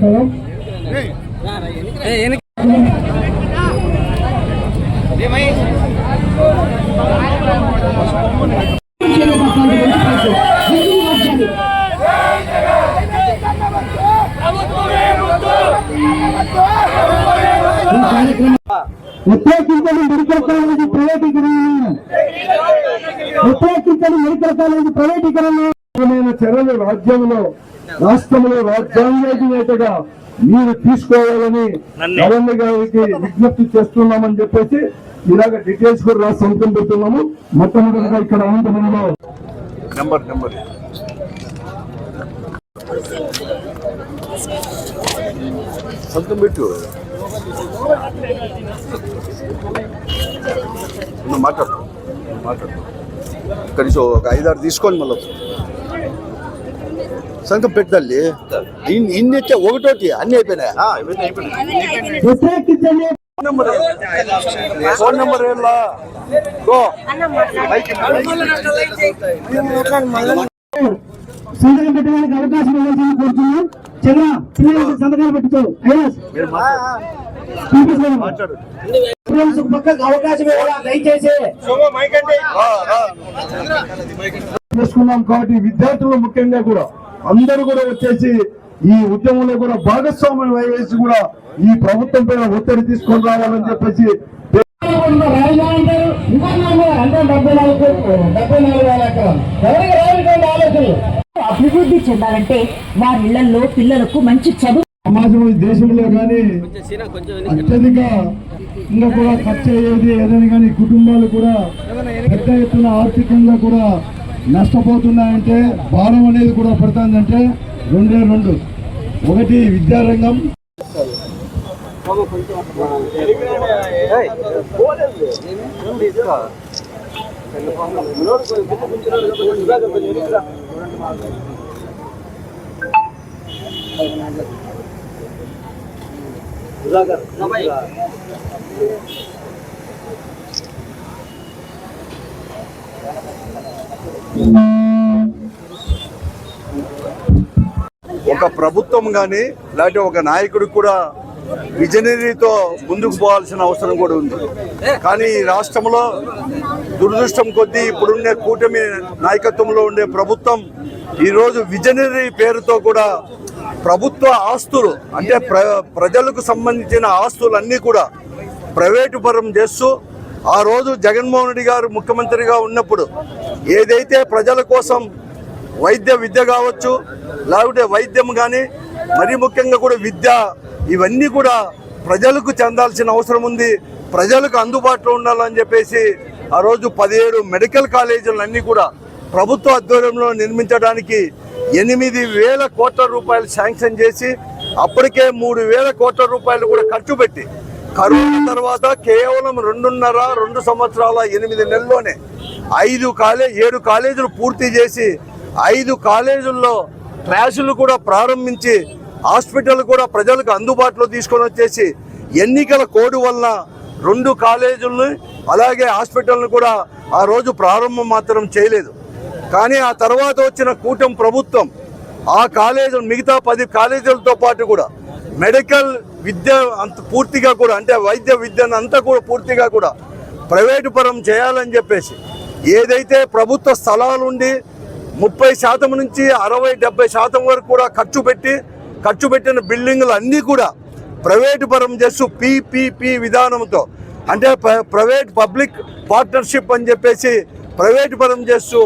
కార్యక్రమం వ్యతిరేకించని medical college ప్రైవేటీకరణ వ్యతిరేకించని medical college ప్రైవేటీకరణ చర్యలు రాజ్యంలో రాష్ట్రంలో రాజ్యాంగేతగా మీరు తీసుకోవాలని గవర్నర్ గారికి విజ్ఞప్తి చేస్తున్నామని చెప్పేసి ఇలాగ డీటెయిల్స్ కూడా రాసి సంతకం పెడుతున్నాము. మొట్టమొదటిగా ఇక్కడ అనంతపురంలో నెంబర్ నెంబర్ సంతకం పెట్టు. మాట్లాడు. మాట్లాడు. కనీసం ఒక ఐదారు తీసుకొని మళ్ళీ. సంతకం పెట్టాలి ఇన్ని అయితే ఒకటోటి అన్ని అయిపోయినాయా? వ్యతిరేకించని ఫోన్ నెంబర్ ఏళ్ళా గో. సంతకం పెట్టడానికి అవకాశం ఇవ్వాల్సింది కోరుతున్నాం చంద్ర పిల్లలకి సంతకాలు పెట్టుకో ఐఎస్ మాట్లాడు. పక్కకు అవకాశం ఇవ్వాలా దయచేసి రా, రా. చేసుకున్నాం కాబట్టి విద్యార్థులు ముఖ్యంగా కూడా అందరూ కూడా వచ్చేసి ఈ ఉద్యమంలో కూడా భాగస్వామ్యం అయ్యేసి కూడా ఈ ప్రభుత్వం పైన ఒత్తిడి తీసుకొని రావాలని చెప్పేసి అభివృద్ధి చెందాలంటే వారి ఇళ్ళలో పిల్లలకు మంచి చదువు సమాజం ఈ దేశంలో కానీ అత్యధిక ఇంకా కూడా ఖర్చు అయ్యేది ఏదైనా కానీ కుటుంబాలు కూడా పెద్ద ఎత్తున ఆర్థికంగా కూడా నష్టపోతున్నాయంటే భారం అనేది కూడా పడుతుందంటే రెండే రెండు. ఒకటి విద్యారంగం. ఒక ప్రభుత్వం కానీ లేకపోతే ఒక నాయకుడు కూడా విజనరీతో ముందుకు పోవాల్సిన అవసరం కూడా ఉంది. కానీ ఈ రాష్ట్రంలో దురదృష్టం కొద్దీ ఇప్పుడుండే కూటమి నాయకత్వంలో ఉండే ప్రభుత్వం ఈరోజు విజనరీ పేరుతో కూడా ప్రభుత్వ ఆస్తులు అంటే ప్ర ప్రజలకు సంబంధించిన ఆస్తులన్నీ కూడా ప్రైవేటు పరం చేస్తూ ఆ రోజు జగన్మోహన్ రెడ్డి గారు ముఖ్యమంత్రిగా ఉన్నప్పుడు ఏదైతే ప్రజల కోసం వైద్య విద్య కావచ్చు లేకపోతే వైద్యం కానీ మరీ ముఖ్యంగా కూడా విద్య ఇవన్నీ కూడా ప్రజలకు చెందాల్సిన అవసరం ఉంది. ప్రజలకు అందుబాటులో ఉండాలని చెప్పేసి ఆ రోజు పదిహేడు మెడికల్ కాలేజీలన్నీ కూడా ప్రభుత్వ ఆధ్వర్యంలో నిర్మించడానికి ఎనిమిది వేల కోట్ల రూపాయలు శాంక్షన్ చేసి అప్పటికే మూడు వేల కోట్ల రూపాయలు కూడా ఖర్చు పెట్టి కరోనా తర్వాత కేవలం రెండున్నర రెండు సంవత్సరాల ఎనిమిది నెలల్లోనే ఐదు కాలే ఏడు కాలేజీలు పూర్తి చేసి ఐదు కాలేజీల్లో క్లాసులు కూడా ప్రారంభించి హాస్పిటల్ కూడా ప్రజలకు అందుబాటులో తీసుకొని వచ్చేసి ఎన్నికల కోడ్ వల్ల రెండు కాలేజీలను అలాగే హాస్పిటల్ని కూడా ఆ రోజు ప్రారంభం మాత్రం చేయలేదు. కానీ ఆ తర్వాత వచ్చిన కూటమి ప్రభుత్వం ఆ కాలేజీలు మిగతా పది కాలేజీలతో పాటు కూడా మెడికల్ విద్య అంత పూర్తిగా కూడా అంటే వైద్య విద్యను అంతా కూడా పూర్తిగా కూడా ప్రైవేటు పరం చేయాలని చెప్పేసి ఏదైతే ప్రభుత్వ స్థలాలు ఉండి ముప్పై శాతం నుంచి అరవై డెబ్బై శాతం వరకు కూడా ఖర్చు పెట్టి ఖర్చు పెట్టిన బిల్డింగ్లు అన్నీ కూడా ప్రైవేటు పరం చేస్తూ పీపీపీ విధానంతో అంటే ప్ర- ప్రైవేట్ పబ్లిక్ పార్ట్నర్షిప్ అని చెప్పేసి ప్రైవేటు పరం చేస్తూ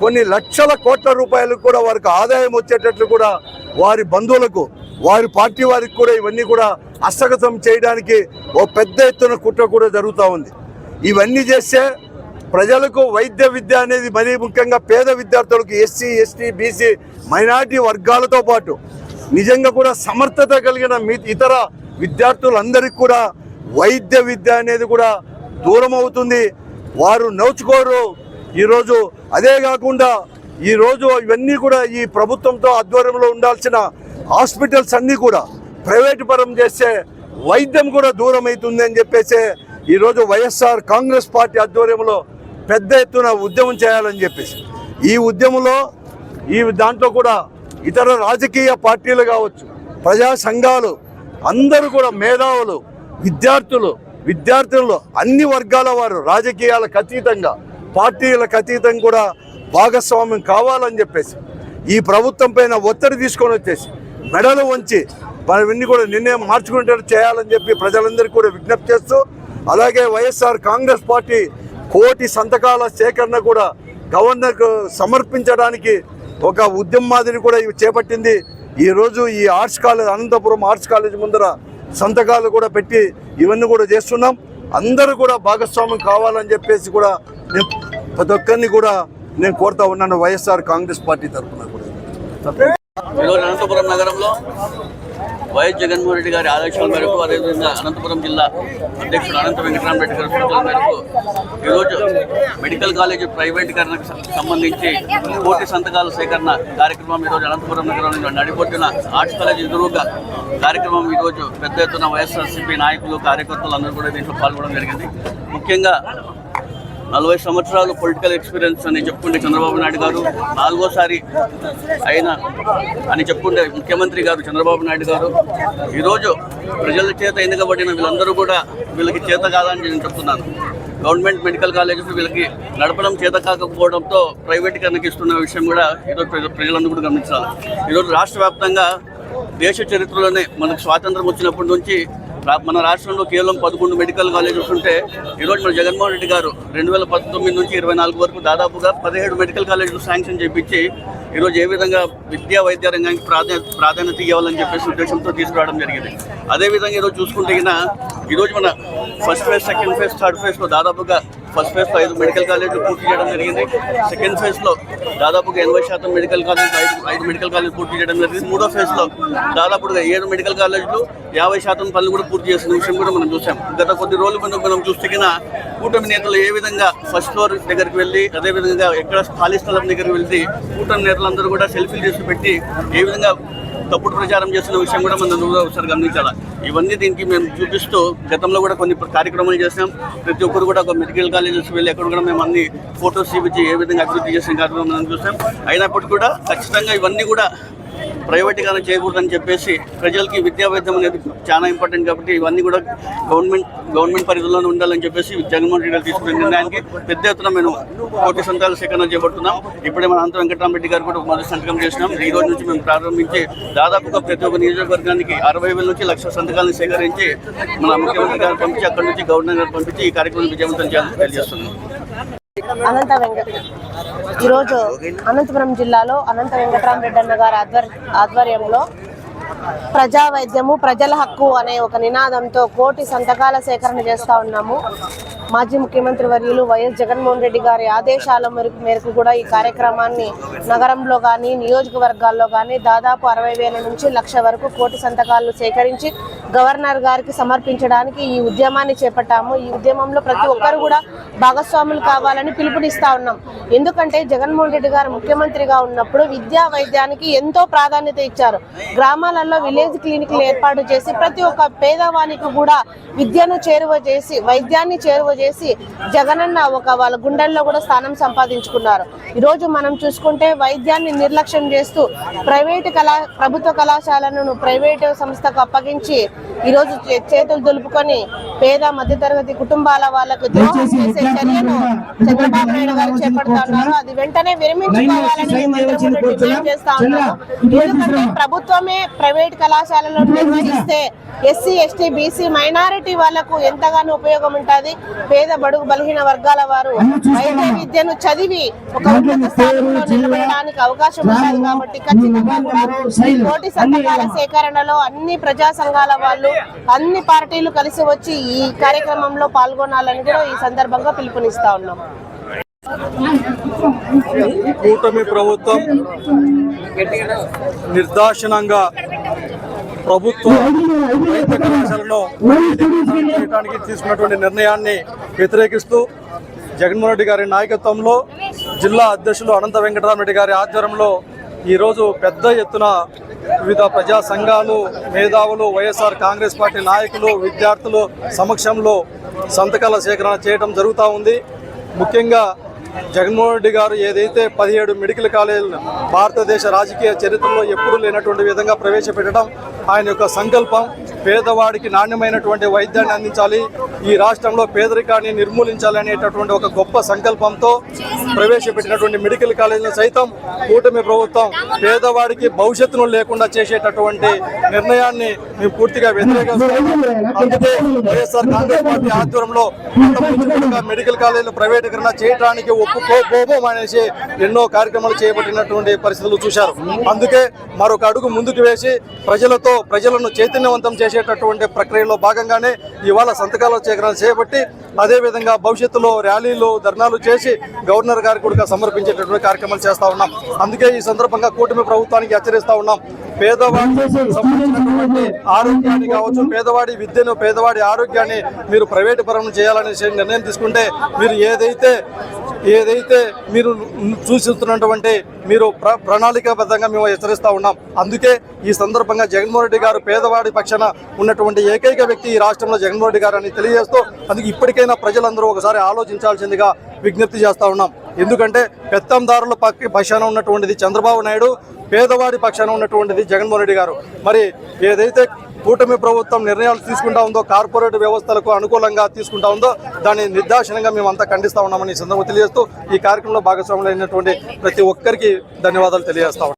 కొన్ని లక్షల కోట్ల రూపాయలు కూడా వారికి ఆదాయం వచ్చేటట్లు కూడా వారి బంధువులకు వారి పార్టీ వారికి కూడా ఇవన్నీ కూడా హస్తగతం చేయడానికి ఓ పెద్ద ఎత్తున కుట్ర కూడా జరుగుతూ ఉంది. ఇవన్నీ చేస్తే ప్రజలకు వైద్య విద్య అనేది మరీ ముఖ్యంగా పేద విద్యార్థులకు ఎస్సీ ఎస్టీ బీసీ మైనార్టీ వర్గాలతో పాటు నిజంగా కూడా సమర్థత కలిగిన మీ ఇతర విద్యార్థులందరికీ కూడా వైద్య విద్య అనేది కూడా దూరం అవుతుంది. వారు నోచుకోరు. ఈరోజు అదే కాకుండా ఈరోజు ఇవన్నీ కూడా ఈ ప్రభుత్వంతో ఆధ్వర్యంలో ఉండాల్సిన హాస్పిటల్స్ అన్నీ కూడా ప్రైవేటు పరం చేస్తే వైద్యం కూడా దూరం అవుతుంది అని చెప్పేసి ఈరోజు వైఎస్ఆర్ కాంగ్రెస్ పార్టీ ఆధ్వర్యంలో పెద్ద ఎత్తున ఉద్యమం చేయాలని చెప్పేసి. ఈ ఉద్యమంలో ఈ దాంట్లో కూడా ఇతర రాజకీయ పార్టీలు కావచ్చు ప్రజా సంఘాలు అందరూ కూడా మేధావులు విద్యార్థులు విద్యార్థులు అన్ని వర్గాల వారు రాజకీయాలకు అతీతంగా పార్టీలకు అతీతంగా కూడా భాగస్వామ్యం కావాలని చెప్పేసి ఈ ప్రభుత్వం పైన ఒత్తిడి తీసుకొని వచ్చేసి మెడలు ఉంచి మనవన్నీ కూడా నిర్ణయం మార్చుకునేటట్టు చేయాలని చెప్పి ప్రజలందరికీ కూడా విజ్ఞప్తి చేస్తూ అలాగే వైఎస్ఆర్ కాంగ్రెస్ పార్టీ కోటి సంతకాల సేకరణ కూడా గవర్నర్కు సమర్పించడానికి ఒక ఉద్యమ మాదిరి కూడా ఇవి చేపట్టింది. ఈరోజు ఈ arts college Anantapuram arts college ముందర సంతకాలు కూడా పెట్టి ఇవన్నీ కూడా చేస్తున్నాం. అందరూ కూడా భాగస్వామ్యం కావాలని చెప్పేసి కూడా నేను ప్రతి ఒక్కరిని కూడా నేను కోరుతా ఉన్నాను వైఎస్ఆర్ కాంగ్రెస్ పార్టీ తరఫున కూడా. ఈరోజు అనంతపురం నగరంలో వైఎస్ జగన్మోహన్ రెడ్డి గారి ఆదేశాల మేరకు అదేవిధంగా అనంతపురం జిల్లా అధ్యక్షుడు అనంత వెంకటరామరెడ్డి గారి సూచనల మేరకు ఈరోజు మెడికల్ కాలేజీ ప్రైవేటీకరణకు సంబంధించి కోటి సంతకాల సేకరణ కార్యక్రమం ఈరోజు అనంతపురం నగరంలో నడిపొట్టిన ఆర్ట్స్ కాలేజ్ ఎదురుగా కార్యక్రమం ఈరోజు పెద్ద ఎత్తున వైఎస్ఆర్సీపీ నాయకులు కార్యకర్తలు అందరూ కూడా దీంట్లో పాల్గొనడం జరిగింది. ముఖ్యంగా నలభై సంవత్సరాలు పొలిటికల్ ఎక్స్పీరియన్స్ అని చెప్పుకుంటే చంద్రబాబు నాయుడు గారు నాలుగోసారి అయిన అని చెప్పుకుంటే ముఖ్యమంత్రి గారు చంద్రబాబు నాయుడు గారు ఈరోజు ప్రజల చేత ఎన్నికబడిన వీళ్ళందరూ కూడా వీళ్ళకి చేత కాదని నేను చెప్తున్నాను. గవర్నమెంట్ మెడికల్ కాలేజెస్ వీళ్ళకి నడపడం చేత కాకపోవడంతో ప్రైవేటీకరణకి ఇస్తున్న విషయం కూడా ఈరోజు ప్రజ- ప్రజలందరూ కూడా గమనించాలి. ఈరోజు రాష్ట్ర వ్యాప్తంగా దేశ చరిత్రలోనే మనకు స్వాతంత్రం వచ్చినప్పటి నుంచి మన రాష్ట్రంలో కేవలం పదకొండు మెడికల్ కాలేజెస్ ఉంటే ఈరోజు మన జగన్మోహన్ రెడ్డి గారు రెండు వేల పంతొమ్మిది నుంచి ఇరవై నాలుగు వరకు దాదాపుగా పదిహేడు మెడికల్ కాలేజీలు శాంక్షన్ చేపించి ఈరోజు ఏ విధంగా విద్యా వైద్య రంగానికి ప్రాధాన్యత ప్రాధాన్యత ఇవ్వాలని చెప్పేసి ఉద్దేశంతో తీసుకురావడం జరిగింది. అదేవిధంగా ఈరోజు చూసుకుంటే ఈరోజు మన first phase second phase third ఫేజ్లో దాదాపుగా ఫస్ట్ ఫేజ్లో ఐదు మెడికల్ కాలేజీలు పూర్తి చేయడం జరిగింది. సెకండ్ ఫేజ్లో దాదాపుగా ఎనభై శాతం మెడికల్ కాలేజ్ ఐదు ఐదు మెడికల్ కాలేజ్ పూర్తి చేయడం జరిగింది. మూడో ఫేజ్లో దాదాపుగా ఏడు మెడికల్ కాలేజీలు యాభై శాతం పనులు కూడా పూర్తి చేసిన విషయం కూడా మనం చూసాం గత కొద్ది రోజుల ముందు మనం చూస్తే కూటమి నేతలు ఏ విధంగా ఫస్ట్ ఫ్లోర్ దగ్గరికి వెళ్ళి అదే విధంగా ఎక్కడ ఖాళీ స్థలం దగ్గరికి వెళ్ళి కూటమి నేతలందరూ కూడా సెల్ఫీలు చేసి పెట్టి ఏ విధంగా తప్పుడు ప్రచారం చేస్తున్న విషయం కూడా మనం ఒకసారి గమనించాలి? ఇవన్నీ దీనికి మేము చూపిస్తూ గతంలో కూడా కొన్ని కార్యక్రమాలు చేసాం ప్రతి ఒక్కరు కూడా ఒక మెడికల్ కాలేజెస్ వెళ్ళి అక్కడ కూడా మేము అన్ని ఫొటోస్ చూపించి ఏ విధంగా అభివృద్ధి చేసిన కార్యక్రమం మనం చూసాం అయినప్పటికీ కూడా ఖచ్చితంగా ఇవన్నీ కూడా ప్రైవేటీకరణ చేయకూడదని చెప్పేసి ప్రజలకి విద్యా అనేది చాలా ఇంపార్టెంట్ కాబట్టి ఇవన్నీ కూడా గవర్నమెంట్ గవర్నమెంట్ పరిధిలోనే ఉండాలని చెప్పేసి జగన్మోహన్ రెడ్డి గారు తీసుకున్న నిర్ణయానికి పెద్ద ఎత్తున మేము కోటి సంతాల సేకరణ చేపడుతున్నాం. ఇప్పుడే మన అంత వెంకటరామరెడ్డి గారు కూడా మొదటి సంతకం చేసినాం. ఈ రోజు నుంచి మేము ప్రారంభించి దాదాపుగా ప్రతి ఒక్క నియోజకవర్గానికి అరవై వేల నుంచి లక్ష సంతకాలను సేకరించి మన ముఖ్యమంత్రి గారు పంపించి అక్కడి నుంచి గవర్నర్ గారు పంపించి ఈ కార్యక్రమం విజయవంతం చేయాలని తెలియజేస్తున్నాం. అనంత వెంకట ఈరోజు అనంతపురం జిల్లాలో అనంత వెంకటరామరెడ్డి అన్న గారి ఆధ్వర్యంలో ప్రజా వైద్యము ప్రజల హక్కు అనే ఒక నినాదంతో కోటి సంతకాల సేకరణ చేస్తూ ఉన్నాము. మాజీ ముఖ్యమంత్రి వర్యులు వైఎస్ జగన్మోహన్ రెడ్డి గారి ఆదేశాల మేరకు మేరకు కూడా ఈ కార్యక్రమాన్ని నగరంలో కానీ నియోజకవర్గాల్లో కానీ దాదాపు అరవై వేల నుంచి లక్ష వరకు కోటి సంతకాలు సేకరించి గవర్నర్ గారికి సమర్పించడానికి ఈ ఉద్యమాన్ని చేపట్టాము. ఈ ఉద్యమంలో ప్రతి ఒక్కరు కూడా భాగస్వాములు కావాలని పిలుపునిస్తా ఉన్నాం. ఎందుకంటే జగన్మోహన్ రెడ్డి గారు ముఖ్యమంత్రిగా ఉన్నప్పుడు విద్యా వైద్యానికి ఎంతో ప్రాధాన్యత ఇచ్చారు. గ్రామాల గ్రామాలలో విలేజ్ క్లినిక్లు ఏర్పాటు చేసి ప్రతి ఒక్క పేదవానికి కూడా విద్యను చేరువ చేసి వైద్యాన్ని చేరువ చేసి జగనన్న ఒక వాళ్ళ గుండెల్లో కూడా స్థానం సంపాదించుకున్నారు. ఈరోజు మనం చూసుకుంటే వైద్యాన్ని నిర్లక్ష్యం చేస్తూ ప్రైవేటు కళా ప్రభుత్వ కళాశాలను ప్రైవేటు సంస్థకు అప్పగించి ఈరోజు చేతులు దులుపుకొని పేద మధ్యతరగతి కుటుంబాల వాళ్ళకు ద్రోహం చేసే చర్యను చంద్రబాబు నాయుడు గారు చేపడుతున్నారు. అది వెంటనే విరమించుకోవాలని చేస్తా ఉన్నాము ఎందుకంటే ప్రభుత్వమే ప్రైవేట్ కళాశాలలో నిర్వహిస్తే ఎస్సీ ఎస్టీ బీసీ మైనారిటీ వాళ్ళకు ఎంతగానో ఉపయోగం ఉంటుంది. పేద బడుగు బలహీన వర్గాల వారు వైద్య విద్యను చదివి ఒక ఉన్నత స్థానంలో నిలబడడానికి అవకాశం ఉంటుంది కాబట్టి ఖచ్చితంగా కూడా కోటి సంతకాల సేకరణలో అన్ని ప్రజా సంఘాల వాళ్ళు అన్ని పార్టీలు కలిసి వచ్చి ఈ కార్యక్రమంలో పాల్గొనాలని కూడా ఈ సందర్భంగా పిలుపునిస్తా ఉన్నాం. కూటమి ప్రభుత్వం నిర్దాక్షిణంగా ప్రభుత్వం వైద్య కళాశాలను చేయడానికి తీసుకున్నటువంటి నిర్ణయాన్ని వ్యతిరేకిస్తూ జగన్మోహన్ రెడ్డి గారి నాయకత్వంలో జిల్లా అధ్యక్షులు అనంత వెంకటరామరెడ్డి గారి ఆధ్వర్యంలో ఈరోజు పెద్ద ఎత్తున వివిధ ప్రజా సంఘాలు మేధావులు వైఎస్ఆర్ కాంగ్రెస్ పార్టీ నాయకులు విద్యార్థులు సమక్షంలో సంతకాల సేకరణ చేయడం జరుగుతూ ఉంది. ముఖ్యంగా జగన్మోహన్ రెడ్డి గారు ఏదైతే పదిహేడు మెడికల్ కాలేజీలను భారతదేశ రాజకీయ చరిత్రలో ఎప్పుడూ లేనటువంటి విధంగా ప్రవేశపెట్టడం ఆయన యొక్క సంకల్పం పేదవాడికి నాణ్యమైనటువంటి వైద్యాన్ని అందించాలి. ఈ రాష్ట్రంలో పేదరికాన్ని నిర్మూలించాలి అనేటటువంటి ఒక గొప్ప సంకల్పంతో ప్రవేశపెట్టినటువంటి మెడికల్ కాలేజీలో సైతం కూటమి ప్రభుత్వం పేదవాడికి భవిష్యత్తును లేకుండా చేసేటటువంటి నిర్ణయాన్ని మేము పూర్తిగా వ్యతిరేకంగా అందుకే వైఎస్ఆర్ కాంగ్రెస్ పార్టీ ఆధ్వర్యంలో మెడికల్ కాలేజీలు ప్రైవేటీకరణ చేయడానికి ఒప్పుకోబోము అనేసి ఎన్నో కార్యక్రమాలు చేపట్టినటువంటి పరిస్థితులు చూశారు. అందుకే మరొక అడుగు ముందుకు వేసి ప్రజలతో ప్రజలను చైతన్యవంతం చేసేటటువంటి ప్రక్రియలో భాగంగానే ఇవాళ సంతకాల సేకరణ చేపట్టి అదేవిధంగా భవిష్యత్తులో ర్యాలీలు ధర్నాలు చేసి గవర్నర్ గారికి కూడా సమర్పించేటటువంటి కార్యక్రమాలు చేస్తా ఉన్నాం. అందుకే ఈ సందర్భంగా కూటమి ప్రభుత్వానికి హెచ్చరిస్తా ఉన్నాం. పేదవాడికి సంబంధించినటువంటి ఆరోగ్యాన్ని కావచ్చు పేదవాడి విద్యను పేదవాడి ఆరోగ్యాన్ని మీరు ప్రైవేటు పరం చేయాలనే నిర్ణయం తీసుకుంటే మీరు ఏదైతే ఏదైతే మీరు సూచిస్తున్నటువంటి మీరు ప్ర ప్రణాళికాబద్ధంగా మేము హెచ్చరిస్తూ ఉన్నాం. అందుకే ఈ సందర్భంగా జగన్మోహన్ రెడ్డి గారు పేదవాడి పక్షాన ఉన్నటువంటి ఏకైక వ్యక్తి ఈ రాష్ట్రంలో జగన్మోహన్ రెడ్డి గారు అని తెలియజేస్తూ అందుకే ఇప్పటికైనా ప్రజలందరూ ఒకసారి ఆలోచించాల్సిందిగా విజ్ఞప్తి చేస్తూ ఉన్నాం. ఎందుకంటే పెత్తందారుల పక్క పక్షాన ఉన్నటువంటిది చంద్రబాబు నాయుడు పేదవాడి పక్షాన ఉన్నటువంటిది జగన్మోహన్ రెడ్డి గారు. మరి ఏదైతే కూటమి ప్రభుత్వం నిర్ణయాలు తీసుకుంటా ఉందో కార్పొరేట్ వ్యవస్థలకు అనుకూలంగా తీసుకుంటా ఉందో దాన్ని నిర్దాక్షణంగా మేము అంతా ఖండిస్తా ఉన్నామని ఈ సందర్భంగా తెలియజేస్తూ ఈ కార్యక్రమంలో భాగస్వాములు అయినటువంటి ప్రతి ఒక్కరికి ధన్యవాదాలు తెలియజేస్తా